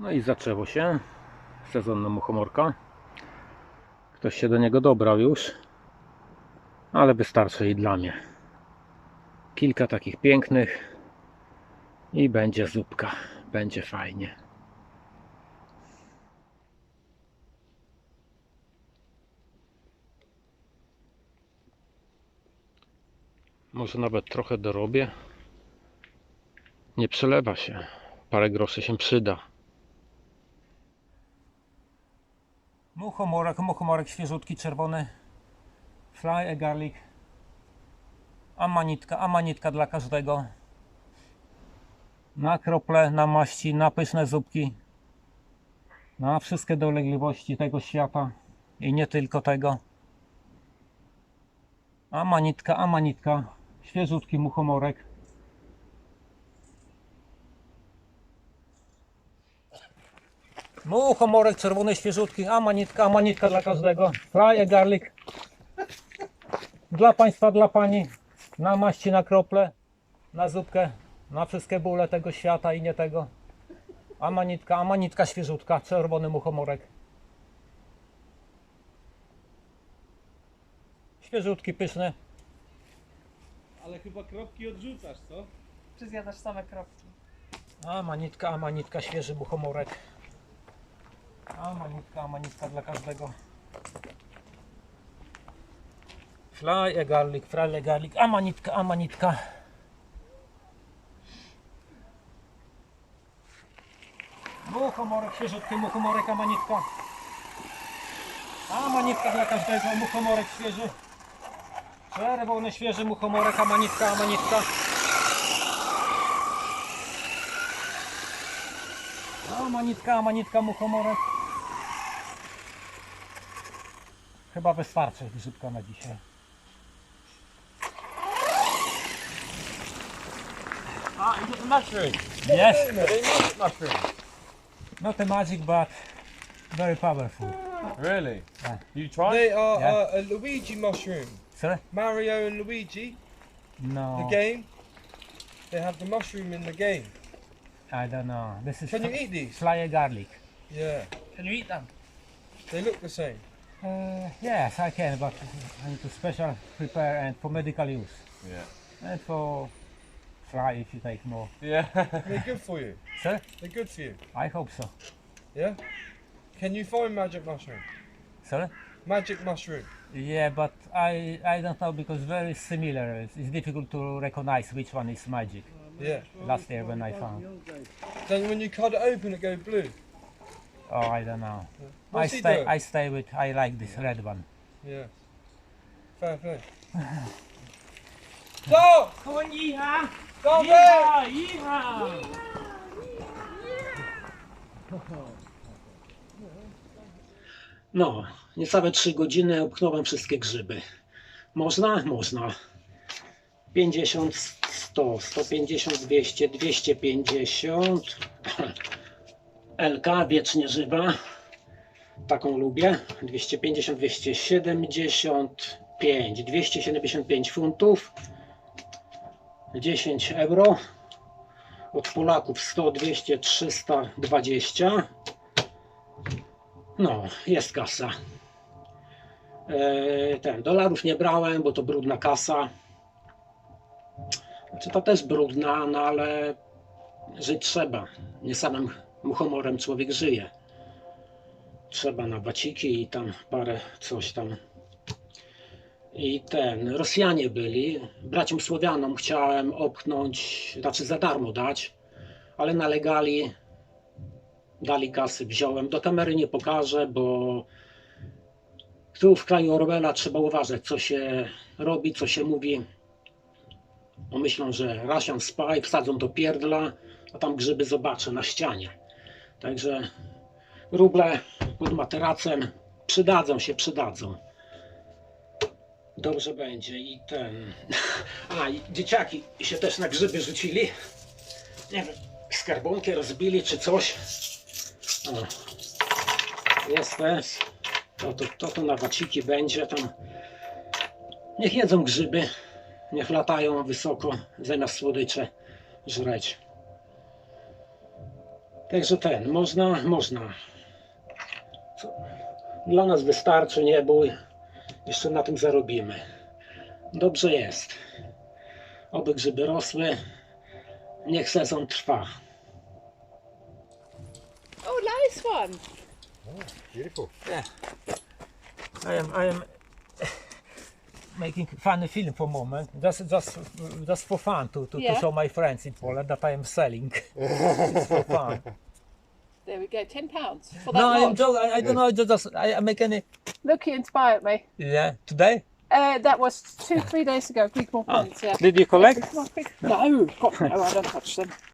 No i zaczęło się sezon na muchomorka. Ktoś się do niego dobrał już, ale wystarczy i dla mnie. Kilka takich pięknych i będzie zupka, będzie fajnie. Może nawet trochę dorobię. Nie przelewa się. Parę groszy się przyda. Muchomorek, muchomorek świeżutki, czerwony. Fly a garlic. Amanitka, amanitka dla każdego. Na krople, na maści, na pyszne zupki. Na wszystkie dolegliwości tego świata. I nie tylko tego. Amanitka, amanitka. Świeżutki muchomorek. Muchomorek czerwony, świeżutki, amanitka, amanitka dla każdego. Fry a garlic. Dla Państwa, dla Pani. Na maści, na krople, na zupkę, na wszystkie bóle tego świata i nie tego. Amanitka, amanitka świeżutka, czerwony muchomorek. Świeżutki, pyszny. Ale chyba kropki odrzucasz, co? Czy zjadasz same kropki? Amanitka, amanitka, świeży muchomorek. Amanitka, amanitka dla każdego. Fly a garlic, fry a garlic, amanitka, amanitka. Muchomorek, świeżutki muchomorek, amanitka. Amanitka dla każdego, muchomorek świeży. Czerwony, świeży muchomorek, amanitka, amanitka. Amanitka, amanitka, muchomorek. Chyba wystarczy grzybka na dzisiaj. Ah, you got the mushroom. Yes, They love mushroom. not a magic but very powerful. Really? Yeah. You tried? They are Yeah. uh, a Luigi mushroom. Sorry? Mario and Luigi, No, the game. They have the mushroom in the game. I don't know. This is Can you eat these? fly garlic. Yeah. Can you eat them? They look the same. Uh, yes, I can, but I need to special prepare and for medical use Yeah. and for fly if you take more. Yeah. They're good for you. Sir, They're good for you. I hope so. Yeah. Can you find magic mushroom? Sorry? Magic mushroom. Yeah, but I I don't know because very similar. It's, it's difficult to recognize which one is magic. Yeah. Last year when I found. Then when you cut it open, it go blue. Oh, I don't know. I stay. doing? I stay with. I like this red one. Yeah. Fair play. Go! Koń iha! Go, Bill! Iha! Iha! No, niecałe 3 godziny obknąłem wszystkie grzyby. Można? Można. 50, 100, 150, 200, 250. LK wiecznie żywa. Taką lubię. 250, 275, 275 funtów. 10 euro. Od Polaków 100, 200, 320. No, jest kasa. E, ten, dolarów nie brałem, bo to brudna kasa. Znaczy to też brudna, no ale żyć trzeba. Nie samym muchomorem człowiek żyje. Trzeba na baciki i tam parę coś tam. I ten, Rosjanie byli. Braciom Słowianom chciałem opchnąć, znaczy za darmo dać, ale nalegali, dali kasy, wziąłem. Do kamery nie pokażę, bo tu w kraju Orwella trzeba uważać, co się robi, co się mówi. Bo myślą, że Russian spy, wsadzą do pierdla, a tam grzyby zobaczę na ścianie. Także ruble pod materacem przydadzą się, przydadzą. Dobrze będzie i ten. A, i dzieciaki się też na grzyby rzucili. Nie wiem, skarbonkę rozbili czy coś. O, jest też. To, to, to, na waciki będzie tam. Niech jedzą grzyby. Niech latają wysoko zamiast słodycze żreć. Także ten, można, można. Dla nas wystarczy, nie bój. Jeszcze na tym zarobimy. Dobrze jest. Oby grzyby rosły. Niech sezon trwa. Oh, nice one. Beautiful. I am I am making funny film for a moment, just just just for fun to, to, Yeah. to show my friends in Poland that I am selling. it's for fun. There we go, ten pounds for that no, I am lot. joking. I, I don't know. I just I, I make any. Look, he inspired me. Yeah, today. Uh, that was two, three days ago. Greek more points, yeah. Did you collect? Come. No, God, no, I don't touch them.